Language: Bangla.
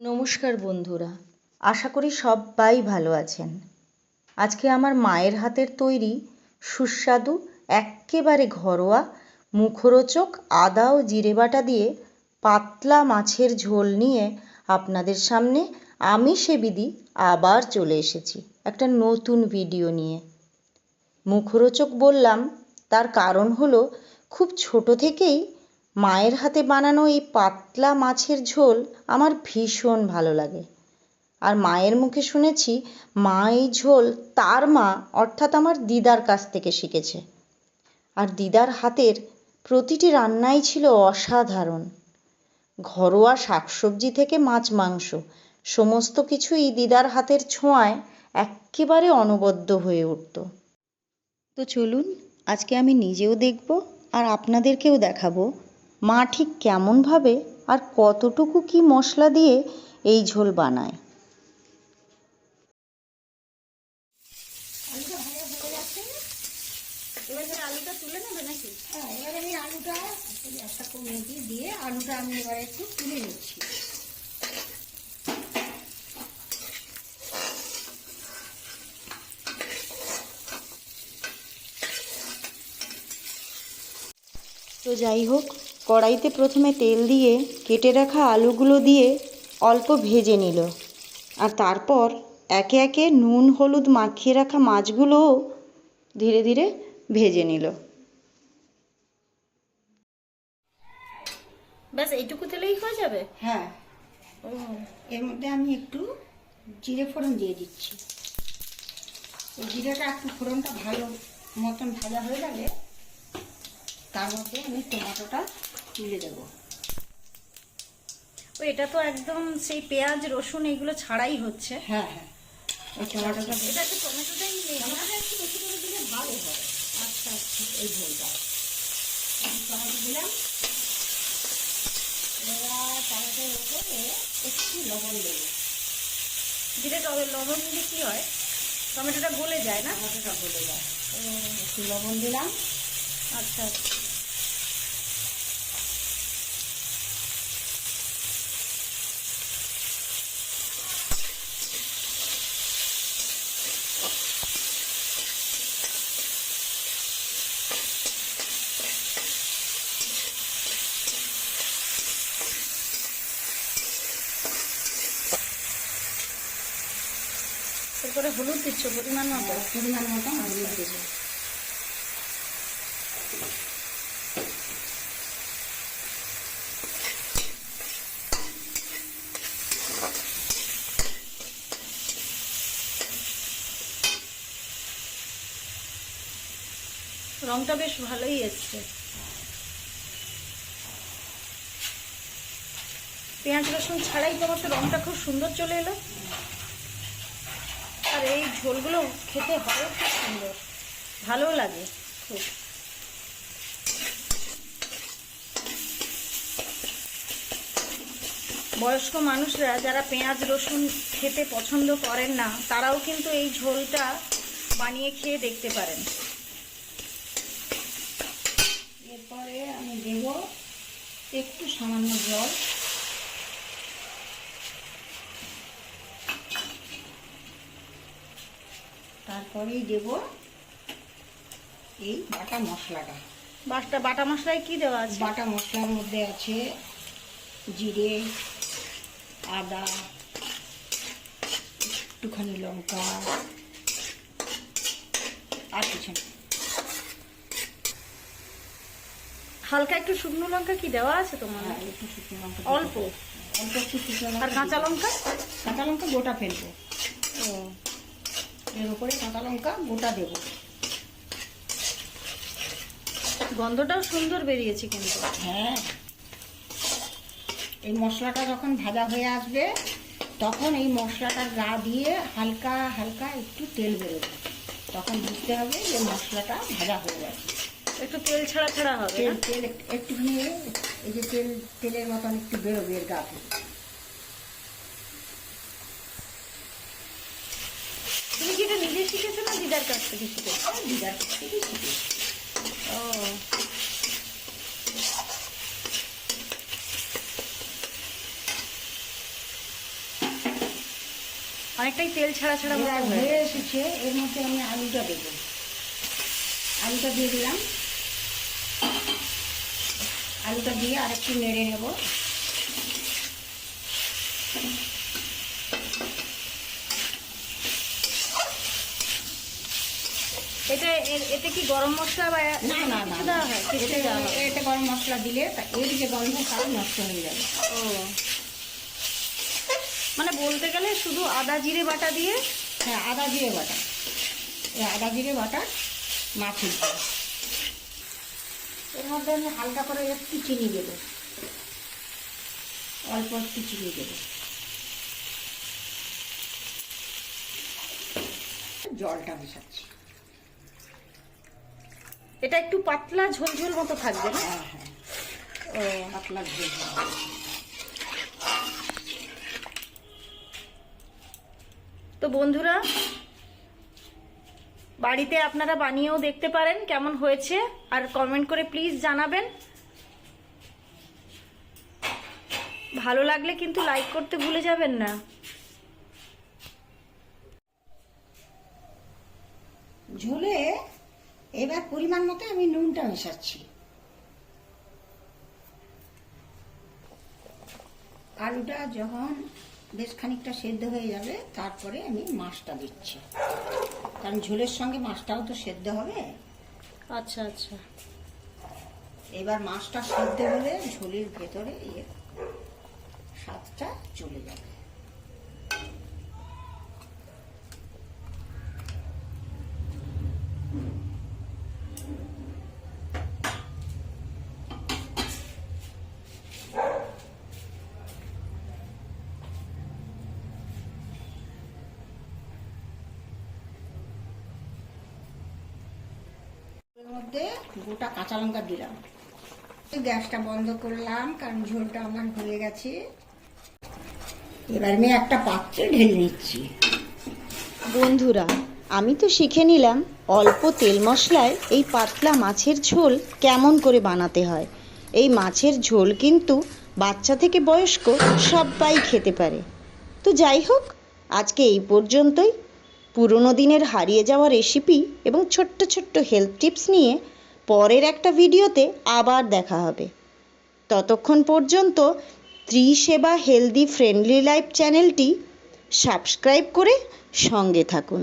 নমস্কার বন্ধুরা, আশা করি সবাই ভালো আছেন। আজকে আমার মায়ের হাতের তৈরি সুস্বাদু, এক্কেবারে ঘরোয়া মুখরোচক আদা ও জিরে বাটা দিয়ে পাতলা মাছের ঝোল নিয়ে আপনাদের সামনে আমি সে সেবিদি আবার চলে এসেছি একটা নতুন ভিডিও নিয়ে। মুখরোচক বললাম, তার কারণ হলো খুব ছোট থেকেই মায়ের হাতে বানানো এই পাতলা মাছের ঝোল আমার ভীষণ ভালো লাগে। আর মায়ের মুখে শুনেছি মা এই ঝোল তার মা, অর্থাৎ আমার দিদার কাছ থেকে শিখেছে। আর দিদার হাতের প্রতিটি রান্নাই ছিল অসাধারণ। ঘরোয়া শাকসবজি থেকে মাছ মাংস, সমস্ত কিছুই দিদার হাতের ছোঁয়ায় এক্কেবারে অনবদ্য হয়ে উঠত। তো চলুন, আজকে আমি নিজেও দেখব আর আপনাদেরকেও দেখাবো মা ঠিক কেমনভাবে আর কতটুকু কি মশলা দিয়ে এই ঝোল বানায়? আলুটা ভাজা যাচ্ছে এবার আলুটা তুলে নেবে নাকি? হ্যাঁ এবার আমি আলুটা একটা কমিয়ে দিয়ে দিয়ে আলুটা আমি এবার একটু তুলে নিচ্ছি। তো যাই হোক কড়াইতে প্রথমে তেল দিয়ে কেটে রাখা আলুগুলো দিয়ে অল্প ভেজে নিল। আর তারপর একে একে নুন হলুদ মাখিয়ে রাখা মাছগুলোও ধীরে ধীরে ভেজে নিল। ব্যাস এইটুকু তেলেই হয়ে যাবে? হ্যাঁ। ও। এর মধ্যে আমি একটু জিরে ফোড়ন দিয়ে দিচ্ছি। এই জিরেটা একটু ফোড়নটা ভালো মতন ভাজা হয়ে গেলে তার মধ্যে আমি টমেটোটা তুলে দেবো। ও এটা তো একদম সেই পেঁয়াজ রসুন এইগুলো ছাড়াই হচ্ছে। হ্যাঁ হ্যাঁ। এটা তো টমেটোটাই নেই? টমেটোটা একটু বেশি করে দিলে ভালো হয়। আচ্ছা আচ্ছা এই ঝোলটা। টমেটো দিলাম। এবার টমেটোর উপরে একটু লবণ দেবো। দিলে তবে লবণ দিলে কি হয়? টমেটোটা গলে যায় না? টমেটোটা গলে যায়। একটু লবণ দিলাম। আচ্ছা আচ্ছা। এরপরে হলুদ দিচ্ছ পরিমাণ মতো? পরিমাণ মতন হলুদ দেবো রংটা বেশ ভালোই এসছে। পেঁয়াজ রসুন ছাড়াই তোমার তো রংটা খুব সুন্দর চলে এলো। আর এই ঝোলগুলো খেতে হয় খুব সুন্দর। ভালো লাগে খুব। বয়স্ক মানুষরা যারা পেঁয়াজ, রসুন খেতে পছন্দ করেন না, তারাও কিন্তু এই ঝোলটা বানিয়ে খেয়ে দেখতে পারেন। এরপরে আমি দেব একটু সামান্য জল। তারপরেই দেব এই বাটা মশলাটা। বাটা বাটা মশলায় কি দেওয়া আছে? বাটা মশলার মধ্যে আছে জিরে আদা একটুখানি লঙ্কা আর কিছু। হালকা একটু শুকনো লঙ্কা কি দেওয়া আছে তোমার? হ্যাঁ, একটু শুকনো লঙ্কা অল্প। অল্প একটু শুকনো লঙ্কা আর কাঁচা লঙ্কা? কাঁচা লঙ্কা গোটা ফেলব। ও। এর উপরে কাঁচা লঙ্কা গোটা দেবো। গন্ধটাও সুন্দর বেরিয়েছে কিন্তু। হ্যাঁ। এই মশলাটা যখন ভাজা হয়ে আসবে তখন এই মশলাটার গা দিয়ে হালকা হালকা একটু তেল বেরোবে তখন বুঝতে হবে যে মশলাটা ভাজা হয়ে গেছে। একটু তেল ছাড়া ছাড়া হবে তেল তেল একটু- একটুখানি এই যে তেল তেলের মতন একটু বেরোবে এর গা থেকে তুমি কি এটা নিজে শিখেছো না দিদার কাছ থেকে শিখেছো দিদার কাছ থেকেই ও। অনেকটাই তেল ছাড়া ছাড়া হয়ে হয়ে এসেছে এর মধ্যে আমি আলুটা দেবো। আলুটা দিয়ে দিলাম। আলুটা দিয়ে আরেকটু নেড়ে নেব। এটা এতে কি গরম মশলা বা না না না কিছু দেওয়া হয়? কিছু দেওয়া হয়? এতে গরম মশলা দিলে এর যে গন্ধ তাও নষ্ট হয়ে যাবে। ও। মানে বলতে গেলে শুধু আদা জিরে বাটা দিয়ে? হ্যাঁ আদা জিরে বাটা। আদা জিরে বাটা মাছের এর মধ্যে আমি হালকা করে একটু চিনি দেবো। অল্প একটু চিনি দেবো। জলটা মেশাচ্ছি। এটা একটু পাতলা ঝোল ঝোল মতো থাকবে না? হ্যাঁ হ্যাঁ। ও। পাতলা ঝোল। তো বন্ধুরা বাড়িতে আপনারা বানিয়েও দেখতে পারেন কেমন হয়েছে আর কমেন্ট করে প্লিজ জানাবেন। ভালো লাগলে কিন্তু লাইক করতে ভুলে যাবেন না। ঝোলে এবার পরিমাণ মতো আমি নুনটা মেশাচ্ছি। আলুটা যখন বেশ খানিকটা সেদ্ধ হয়ে যাবে তারপরে আমি মাছটা দিচ্ছি। কারণ ঝোলের সঙ্গে মাছটাও তো সেদ্ধ হবে। আচ্ছা আচ্ছা। এবার মাছটা সেদ্ধ হলে ঝোলের ভেতরে এর স্বাদটা চলে যাবে এর মধ্যে গোটা কাঁচা লঙ্কা দিলাম। গ্যাসটা বন্ধ করলাম, কারণ ঝোলটা আমার হয়ে গেছে। এবার আমি একটা পাত্রে ঢেলে নিচ্ছি। বন্ধুরা, আমি তো শিখে নিলাম অল্প তেল মশলায় এই পাতলা মাছের ঝোল কেমন করে বানাতে হয়। এই মাছের ঝোল কিন্তু বাচ্চা থেকে বয়স্ক সবাই খেতে পারে। তো যাই হোক, আজকে এই পর্যন্তই। পুরনো দিনের হারিয়ে যাওয়া রেসিপি এবং ছোট্ট ছোট্ট হেলথ টিপস নিয়ে পরের একটা ভিডিওতে আবার দেখা হবে। ততক্ষণ পর্যন্ত ত্রিসেবা হেলদি ফ্রেন্ডলি লাইফ চ্যানেলটি সাবস্ক্রাইব করে সঙ্গে থাকুন।